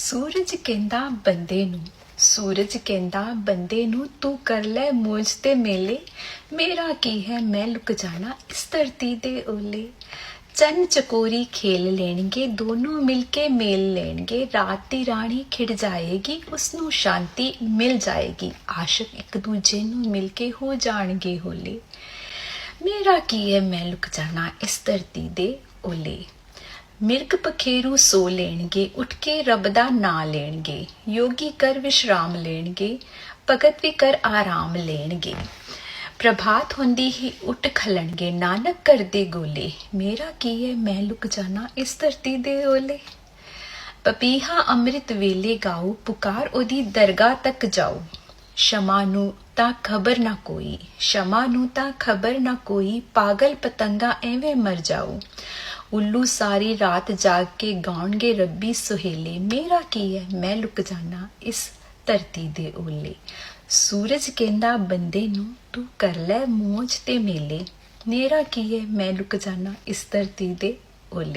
ਸੂਰਜ ਕਹਿੰਦਾ, ਬੰਦੇ ਨੂੰ, ਸੂਰਜ ਕਹਿੰਦਾ, ਬੰਦੇ ਨੂੰ ਤੂੰ ਕਰ ਲੈ ਮੋਜ ਤੇ ਮੇਲੇ। ਮੇਰਾ ਕੀ ਹੈ? ਮੈਂ ਲੁਕ ਜਾਣਾ ਇਸ ਧਰਤੀ ਦੇ ਓਲੇ। ਚੰਨ ਚਕੋਰੀ ਖੇਲ ਲੈਣਗੇ, ਦੋਨੋਂ ਮਿਲ ਕੇ ਮੇਲ ਲੈਣਗੇ। ਰਾਤ ਦੀ ਰਾਣੀ ਖਿੜ ਜਾਏਗੀ ਉਸ ਨੂੰ ਸ਼ਾਂਤੀ ਮਿਲ ਜਾਏਗੀ। ਆਸ਼ਿਕ ਇੱਕ ਦੂਜੇ ਨੂੰ ਮਿਲ ਕੇ ਹੋ ਜਾਣਗੇ ਹੋਲੇ। ਮੇਰਾ ਕੀ ਹੈ? ਮੈਂ ਲੁਕ ਜਾਣਾ ਇਸ ਧਰਤੀ ਦੇ ਓਲੇ। ਮਿਰਗ ਪਖੇਰੂ ਸੋ ਲੈਣਗੇ ਉੱਠ ਕੇ ਰੱਬ ਦਾ ਨਾਂ ਲੈਣਗੇ, ਯੋਗੀ ਕਰ ਵਿਸ਼ਰਾਮ ਲੈਣਗੇ, ਭਗਤ ਵੀ ਕਰ ਆਰਾਮ ਲੈਣਗੇ। ਪ੍ਰਭਾਤ ਹੁੰਦੀ ਹੀ ਉੱਠ ਖਲਣਗੇ, ਨਾਨਕ ਕਰਦੇ ਗੋਲੇ, ਮੇਰਾ ਕੀ ਹੈ ਮੈਂ ਲੁਕ ਜਾਣਾ ਇਸ ਧਰਤੀ ਦੇ ਓਲੇ। ਪਪੀਹਾ ਅੰਮ੍ਰਿਤ ਵੇਲੇ ਗਾਓ, ਪੁਕਾਰ ਉਹਦੀ ਦਰਗਾਹ ਤੱਕ ਜਾਓ। ਸ਼ਮਾ ਨੂੰ ਤਾਂ ਖਬਰ ਨਾ ਕੋਈ, ਸ਼ਮਾ ਨੂੰ ਤਾਂ ਖਬਰ ਨਾ ਕੋਈ, ਪਾਗਲ ਪਤੰਗਾ ਐਵੇਂ ਮਰ ਜਾਓ। ਉੱਲੂ ਸਾਰੀ ਰਾਤ ਜਾਗ ਕੇ ਗਾਉਣਗੇ, ਰੱਬੀ ਸੁਹੇਲੇ, ਮੇਰਾ ਕੀ ਹੈ? ਮੈਂ ਲੁਕ ਜਾਣਾ ਇਸ ਧਰਤੀ ਦੇ ਓਲੇ। ਸੂਰਜ ਕਹਿੰਦਾ, ਬੰਦੇ ਨੂੰ ਤੂੰ ਕਰ ਲੈ ਮੋਜ ਤੇ ਮੇਲੇ। ਮੇਰਾ ਕੀ ਹੈ? ਮੈਂ ਲੁਕ ਜਾਣਾ ਇਸ ਧਰਤੀ ਦੇ ਓਲੇ।